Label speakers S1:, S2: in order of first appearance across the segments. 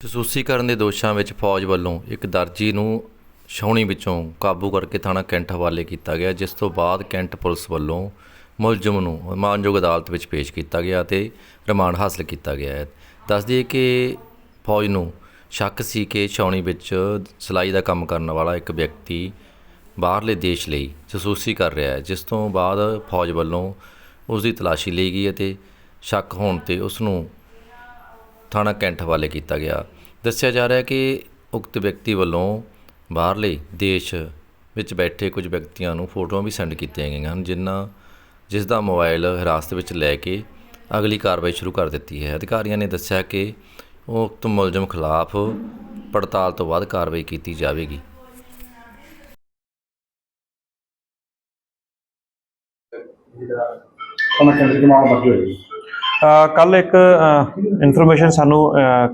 S1: ਜਸੂਸੀਕਰਨ ਦੇ ਦੋਸ਼ਾਂ ਵਿੱਚ ਫੌਜ ਵੱਲੋਂ ਇੱਕ ਦਰਜੀ ਨੂੰ ਛਾਉਣੀ ਵਿੱਚੋਂ ਕਾਬੂ ਕਰਕੇ ਥਾਣਾ ਕੈਂਟ ਹਵਾਲੇ ਕੀਤਾ ਗਿਆ, ਜਿਸ ਤੋਂ ਬਾਅਦ ਕੈਂਟ ਪੁਲਿਸ ਵੱਲੋਂ ਮੁਲਜ਼ਮ ਨੂੰ ਮਾਨਯੋਗ ਅਦਾਲਤ ਵਿੱਚ ਪੇਸ਼ ਕੀਤਾ ਗਿਆ ਅਤੇ ਰਿਮਾਂਡ ਹਾਸਲ ਕੀਤਾ ਗਿਆ ਹੈ। ਦੱਸ ਦਈਏ ਕਿ ਫੌਜ ਨੂੰ ਸ਼ੱਕ ਸੀ ਕਿ ਛਾਉਣੀ ਵਿੱਚ ਸਿਲਾਈ ਦਾ ਕੰਮ ਕਰਨ ਵਾਲਾ ਇੱਕ ਵਿਅਕਤੀ ਬਾਹਰਲੇ ਦੇਸ਼ ਲਈ ਜਸੂਸੀ ਕਰ ਰਿਹਾ ਹੈ, ਜਿਸ ਤੋਂ ਬਾਅਦ ਫੌਜ ਵੱਲੋਂ ਉਸ ਦੀ ਤਲਾਸ਼ੀ ਲਈ ਗਈ ਅਤੇ ਸ਼ੱਕ ਹੋਣ ਤੇ ਉਸ ਨੂੰ ਥਾਣਾ ਕੈਂਟ ਹਵਾਲੇ ਕੀਤਾ ਗਿਆ। ਦੱਸਿਆ ਜਾ ਰਿਹਾ ਹੈ ਕਿ ਉਕਤ ਵਿਅਕਤੀ ਵੱਲੋਂ ਬਾਹਰਲੇ ਦੇਸ਼ ਵਿੱਚ ਬੈਠੇ ਕੁਝ ਵਿਅਕਤੀਆਂ ਨੂੰ ਫੋਟੋਆਂ ਵੀ ਸੈਂਡ ਕੀਤੀਆਂ ਗਈਆਂ ਹਨ, ਜਿਨ੍ਹਾਂ ਜਿਸ ਦਾ ਮੋਬਾਈਲ ਹਿਰਾਸਤ ਵਿੱਚ ਲੈ ਕੇ ਅਗਲੀ ਕਾਰਵਾਈ ਸ਼ੁਰੂ ਕਰ ਦਿੱਤੀ ਹੈ। ਅਧਿਕਾਰੀਆਂ ਨੇ ਦੱਸਿਆ ਕਿ ਉਕਤ ਮੁਲਜ਼ਮ ਖਿਲਾਫ ਪੜਤਾਲ ਤੋਂ ਬਾਅਦ ਕਾਰਵਾਈ ਕੀਤੀ ਜਾਵੇਗੀ।
S2: ਉਹਨਾਂ ਕੇਂਦਰ ਦੀ ਮਾਂ ਮਰਦੀ ਹੋਈ
S3: ਕੱਲ ਇੱਕ ਇਨਫੋਰਮੇਸ਼ਨ ਸਾਨੂੰ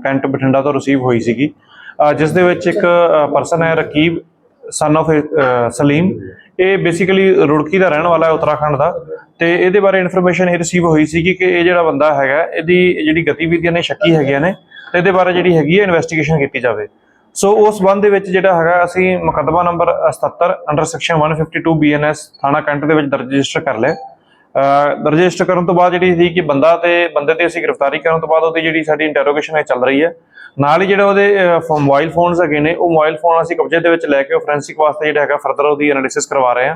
S3: ਕੈਂਟ ਬਠਿੰਡਾ ਤੋਂ ਰਿਸੀਵ ਹੋਈ ਸੀਗੀ। ਜਿਸ ਦੇ ਵਿੱਚ ਇੱਕ ਪਰਸਨ ਹੈ ਰਕੀਬ ਸਨ of ਸਲੀਮ। ਇਹ ਬੇਸਿਕਲੀ ਰੁੜਕੀ ਦਾ ਰਹਿਣ ਵਾਲਾ ਹੈ ਉੱਤਰਾਖੰਡ ਦਾ। ਤੇ ਇਹਦੇ ਬਾਰੇ ਇਨਫੋਰਮੇਸ਼ਨ ਇਹ ਰਿਸੀਵ ਹੋਈ ਸੀਗੀ ਕਿ ਇਹ ਜਿਹੜਾ ਬੰਦਾ ਹੈਗਾ, ਇਹਦੀ ਜਿਹੜੀ ਗਤੀਵਿਧੀਆਂ ਨੇ, ਸ਼ੱਕੀ ਹੈਗੀਆਂ ਨੇ, ਤੇ ਇਹਦੇ ਬਾਰੇ ਜਿਹੜੀ ਹੈਗੀ ਹੈ ਇਨਵੈਸਟੀਗੇਸ਼ਨ ਕੀਤੀ ਜਾਵੇ। ਸੋ ਉਸ ਸੰਬੰਧ ਦੇ ਵਿੱਚ ਜਿਹੜਾ ਹੈਗਾ, ਅਸੀਂ ਮੁਕੱਦਮਾ ਨੰਬਰ 77 ਅੰਡਰ ਸੈਕਸ਼ਨ 152 ਬੀਐਨਐਸ ਥਾਣਾ ਕੈਂਟ ਦੇ ਵਿੱਚ ਦਰਜ ਰਜਿਸਟਰ ਕਰ ਲਿਆ। ਰਜਿਸਟਰ ਕਰਨ ਤੋਂ ਬਾਅਦ ਜਿਹੜੀ ਸੀ ਕਿ ਬੰਦਾ ਤੇ ਬੰਦੇ ਤੇ ਅਸੀਂ ਗ੍ਰਿਫਤਾਰੀ ਕਰਨ ਤੋਂ ਬਾਅਦ ਉਹਦੀ ਜਿਹੜੀ ਸਾਡੀ ਇੰਟਰੋਗੇਸ਼ਨ ਹੈ ਚੱਲ ਰਹੀ ਹੈ। ਨਾਲ ਹੀ ਜਿਹੜਾ ਉਹਦੇ ਮੋਬਾਈਲ ਫੋਨਸ ਹੈਗੇ ਨੇ ਉਹ ਮੋਬਾਈਲ ਫੋਨ ਅਸੀਂ ਕਬਜ਼ੇ ਦੇ ਵਿੱਚ ਲੈ ਕੇ ਉਹ ਫੋਰੈਂਸਿਕ ਵਾਸਤੇ ਜਿਹੜਾ ਹੈਗਾ ਫਰਦਰ ਉਹਦੀ ਐਨਾਲਿਸਿਸ ਕਰਵਾ ਰਹੇ ਹਾਂ।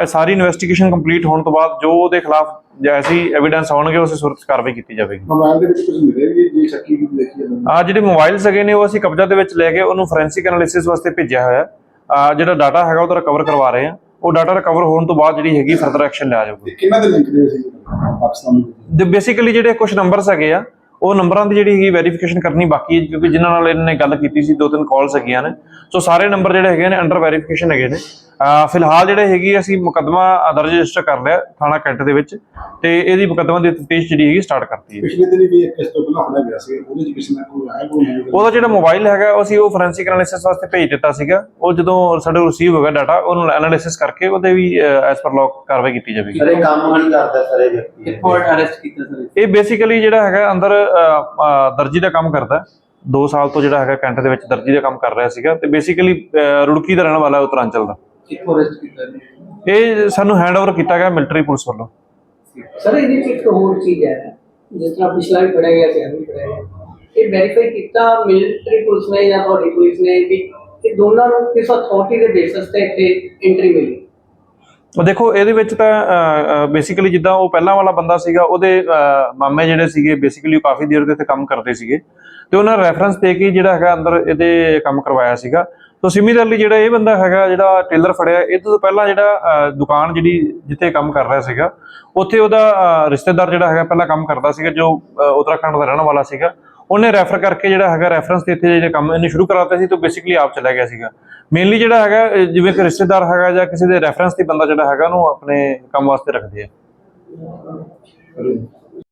S3: ਇਹ ਸਾਰੀ ਇਨਵੈਸਟੀਗੇਸ਼ਨ ਕੰਪਲੀਟ ਹੋਣ ਤੋਂ ਬਾਅਦ ਜੋ ਉਹਦੇ ਖਿਲਾਫ ਜੈਸੀ ਐਵੀਡੈਂਸ ਆਉਣਗੇ ਉਸੇ ਸੂਰਤ ਕਾਰਵਾਈ ਕੀਤੀ ਜਾਵੇਗੀ।
S2: ਮੋਬਾਈਲ ਦੇ ਵਿੱਚ ਕੁਝ ਮਿਲੇਗੀ ਜੇ ਸ਼ੱਕੀ ਵੀ ਦੇਖੀ ਜਾਂਦੀ
S3: ਆ ਜਿਹੜੇ ਮੋਬਾਈਲਸ ਹੈਗੇ ਨੇ ਉਹ ਅਸੀਂ ਕਬਜ਼ਾ ਦੇ ਵਿੱਚ ਲੈ ਕੇ ਉਹਨੂੰ ਫੋਰੈਂਸਿਕ ਐਨਾਲਿਸਿਸ ਵਾਸਤੇ ਭੇਜਿਆ ਹੋਇਆ ਆ ਜਿਹੜਾ ਡਾਟਾ ਹੈਗਾ ਉਹ ਰਿਕਵਰ ਕਰਵਾ ਰਹੇ ਹਾਂ। ਉਹ ਡਾਟਾ ਰਿਕਵਰ ਹੋਣ ਤੋਂ ਬਾਅਦ ਜਿਹੜੀ ਹੈਗੀ ਫਰਦਰ ਐਕਸ਼ਨ ਲਿਆ ਜਾਊਗਾ।
S2: ਕਿਹਨਾਂ ਦੇ ਲਿੰਕ ਦੇ ਸੀ ਪਾਕਿਸਤਾਨ ਦੇ
S3: ਬੇਸਿਕਲੀ ਜਿਹੜੇ ਕੁਝ ਨੰਬਰਸ ਹੈਗੇ ਆ ਉਹ ਨੰਬਰਾਂ ਦੀ ਜਿਹੜੀ ਹੈਗੀ ਵੈਰੀਫਿਕੇਸ਼ਨ ਕਰਨੀ ਬਾਕੀ ਹੈ ਕਿਉਂਕਿ ਜਿਨ੍ਹਾਂ ਨਾਲ ਇਹਨਾਂ ਨੇ ਗੱਲ ਕੀਤੀ ਸੀ ਦੋ ਤਿੰਨ ਕਾਲਸ ਹੈਗੀਆਂ ਨੇ। ਸੋ ਸਾਰੇ ਨੰਬਰ ਜਿਹੜੇ ਹੈਗੇ ਨੇ ਅੰਡਰ ਵੈਰੀਫਿਕੇਸ਼ਨ ਹੈਗੇ ਨੇ। ਫਿਲਹਾਲ ਜਿਹੜੇ ਹੈਗੀ ਅਸੀਂ ਮੁਕੱਦਮਾ ਦਰਜ ਰਜਿਸਟਰ ਕਰ ਲਿਆ ਥਾਣਾ ਕੈਂਟ ਦੇ ਵਿੱਚ ਤੇ ਇਹਦੀ ਮੁਕੱਦਮਾ ਦੀ ਤਫਤੀਸ਼ ਜਿਹੜੀ ਹੈਗੀ ਸਟਾਰਟ ਕਰਤੀ ਹੈ।
S2: ਪਿਛਲੇ ਦਿਨ ਵੀ ਇੱਕ ਇਸ ਤੋਂ ਪਹਿਲਾਂ ਫੜਿਆ ਗਿਆ ਸੀ ਉਹਦੇ ਚ ਕਿਸੇ ਨੇ ਕੋਈ ਆਇਆ ਕੋਈ ਨਹੀਂ
S3: ਉਹਦਾ ਜਿਹੜਾ ਮੋਬਾਈਲ ਹੈਗਾ ਉਹ ਅਸੀਂ ਉਹ ਫੋਰੈਂਸਿਕ ਐਨਾਲਿਸਿਸ ਵਾਸਤੇ ਭੇਜ ਦਿੱਤਾ ਸੀਗਾ। ਉਹ ਜਦੋਂ ਸਾਡੇ ਰਿਸੀਵ ਹੋ ਗਿਆ ਡਾਟਾ ਉਹਨੂੰ ਐਨਾਲਿਸਿਸ ਕਰਕੇ ਉਹਦੇ ਵੀ ਐਸ ਪਰ ਲਾਕ ਕਾਰਵਾਈ ਕੀਤੀ ਜਾਵੇਗੀ।
S4: ਸਾਰੇ ਕੰਮ ਨਹੀਂ ਕਰਦਾ ਸਾਰੇ ਵਿਅਕਤੀ। ਕਿੱਥੋਂ ਅਰੈਸਟ ਕੀਤਾ ਸਰ
S3: ਇਹ ਬੇਸਿਕਲੀ ਜਿਹੜਾ ਹੈਗਾ ਅੰਦਰ ਦਰਜੀ ਦਾ ਕੰਮ ਕਰਦਾ। 2 ਸਾਲ ਤੋਂ ਜਿਹੜਾ ਹੈਗਾ ਕੈਂਟ ਦੇ ਵਿੱਚ ਦਰਜੀ ਦਾ ਕੰਮ ਕਰ ਰਿਹਾ ਸੀਗਾ ਤੇ ਬੇਸਿਕਲੀ ਰੁੜਕੀ ਦਾ ਰਹਿਣ ਵਾਲਾ ਉੱਤਰਾਂਚਲ ਦਾ।
S4: ਕਿੱਥੋਂ ਅਰੈਸਟ ਕੀਤਾ ਜੀ?
S3: ਇਹ ਸਾਨੂੰ ਹੈਂਡਓਵਰ ਕੀਤਾ ਗਿਆ ਮਿਲਟਰੀ ਪੁਲਿਸ ਵੱਲੋਂ।
S5: ਸਰ ਇਹਦੇ ਵਿੱਚ ਇੱਕ ਹੋਰ ਚੀਜ਼ ਹੈ ਜਿਸ ਤਰ੍ਹਾਂ ਪਿਛਲਾ ਵੀ ਪੜਿਆ ਗਿਆ ਸੀ ਵੀ ਪੜਿਆ ਗਿਆ। ਇਹ ਵੈਰੀਫਾਈ ਕੀਤਾ ਮਿਲਟਰੀ ਪੁਲਿਸ ਨੇ ਜਾਂ ਤੁਹਾਡੀ ਪੁਲਿਸ ਨੇ ਵੀ ਇਹ ਦੋਨਾਂ ਨੂੰ ਕਿਸ ਅਥਾਰਟੀ ਦੇ ਬੇਸਿਸ ਤੇ ਇੱਥੇ ਐਂਟਰੀ ਮਿਲੀ?
S3: ਉਹ ਦੇਖੋ ਇਹਦੇ ਵਿੱਚ ਤਾਂ ਬੇਸਿਕਲੀ ਜਿੱਦਾਂ ਉਹ ਪਹਿਲਾਂ ਵਾਲਾ ਬੰਦਾ ਸੀਗਾ ਉਹਦੇ ਅਹ, ਮਾਮੇ ਜਿਹੜੇ ਸੀਗੇ ਬੇਸਿਕਲੀ ਉਹ ਕਾਫੀ ਦੇਰ ਦੇ ਇੱਥੇ ਕੰਮ ਕਰਦੇ ਸੀਗੇ। ਤੇ ਉਹਨਾਂ ਰੈਫਰੈਂਸ ਦੇ ਕੇ ਜਿਹੜਾ ਹੈਗਾ ਅੰਦਰ ਇਹਦੇ ਕੰਮ ਕਰਵਾਇਆ ਸੀਗਾ। ਸੋ ਸਿਮਿਲਰਲੀ ਜਿਹੜਾ ਇਹ ਬੰਦਾ ਹੈਗਾ ਜਿਹੜਾ ਟੇਲਰ ਫੜਿਆ ਇਹ ਤੋਂ ਪਹਿਲਾਂ ਜਿਹੜਾ ਦੁਕਾਨ ਜਿਹੜੀ ਜਿੱਥੇ ਕੰਮ ਕਰ ਰਿਹਾ ਸੀਗਾ ਉੱਥੇ ਉਹਦਾ ਰਿਸ਼ਤੇਦਾਰ ਜਿਹੜਾ ਹੈਗਾ ਪਹਿਲਾਂ ਕੰਮ ਕਰਦਾ ਸੀਗਾ ਜੋ ਅਹ, ਦਾ ਰਹਿਣ ਵਾਲਾ ਸੀਗਾ। ਉਹਨੇ ਰੈਫਰ ਕਰਕੇ ਜਿਹੜਾ ਹੈਗਾ ਰੈਫਰੈਂਸ ਤੇ ਇੱਥੇ ਜਿਹੜੇ ਕੰਮ ਇਹਨੇ ਸ਼ੁਰੂ ਕਰਾਤੇ ਸੀ ਤਾਂ ਬੇਸਿਕਲੀ ਆਪ ਚਲਾ ਗਿਆ ਸੀਗਾ। ਮੇਨਲੀ ਜਿਹੜਾ ਹੈਗਾ ਜਿਵੇਂ ਕਿ ਰਿਸ਼ਤੇਦਾਰ ਹੈਗਾ ਜਾਂ ਕਿਸੇ ਦੇ ਰੈਫਰੈਂਸ ਤੇ ਬੰਦਾ ਜਿਹੜਾ ਹੈਗਾ ਉਹਨੂੰ ਆਪਣੇ ਕੰਮ ਵਾਸਤੇ ਰੱਖਦੇ ਆ।